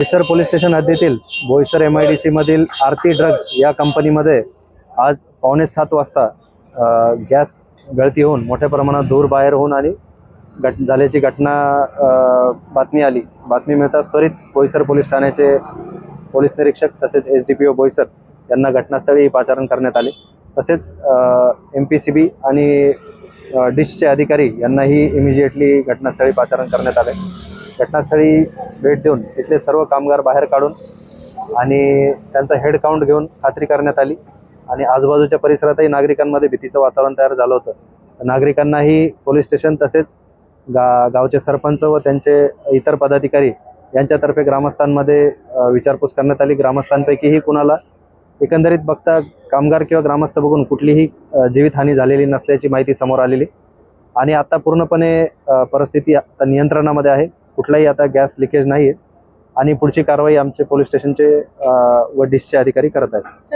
Boisar police station हद्दीतील Boisar M I D सीमधील Aarti drugs या कंपनीमध्ये आज पावणे सात वाजता गॅस गळती होऊन मोठ्या प्रमाणात धूर बाहेर होऊन आणि घट झाल्याची घटना बातमी आली. बातमी मिळताच त्वरित बोईसर पोलीस ठाण्याचे पोलीस निरीक्षक तसेच S D P O Boisar यांना घटनास्थळी पाचारण करण्यात आले. तसेच एम पी सी बी आणि डिशचे अधिकारी यांनाही इमिजिएटली घटनास्थळी पाचारण करण्यात आले. घटनास्थळी भेट देऊन इथले सर्व कामगार बाहेर काढून आणि त्यांचा हेड काउंट घेऊन खात्री करण्यात आली. आणि आजूबाजूच्या परिसरातही नागरिकांमध्ये भीतीचं वातावरण तयार झालं होतं. नागरिकांनाही पोलीस स्टेशन तसेच गा गावचे सरपंच व त्यांचे इतर पदाधिकारी यांच्यातर्फे ग्रामस्थांमध्ये विचारपूस करण्यात आली. ग्रामस्थांपैकीही कुणाला एकंदरीत बघता कामगार किंवा ग्रामस्थ बघून कुठलीही जीवितहानी झालेली नसल्याची माहिती समोर आलेली. आणि आता पूर्णपणे परिस्थिती आता नियंत्रणामध्ये आहे. कुठलाही आता गॅस लिकेज नाही आहे आणि पुढची कारवाई आमचे पोलीस स्टेशनचे व डिशचे अधिकारी करत आहेत.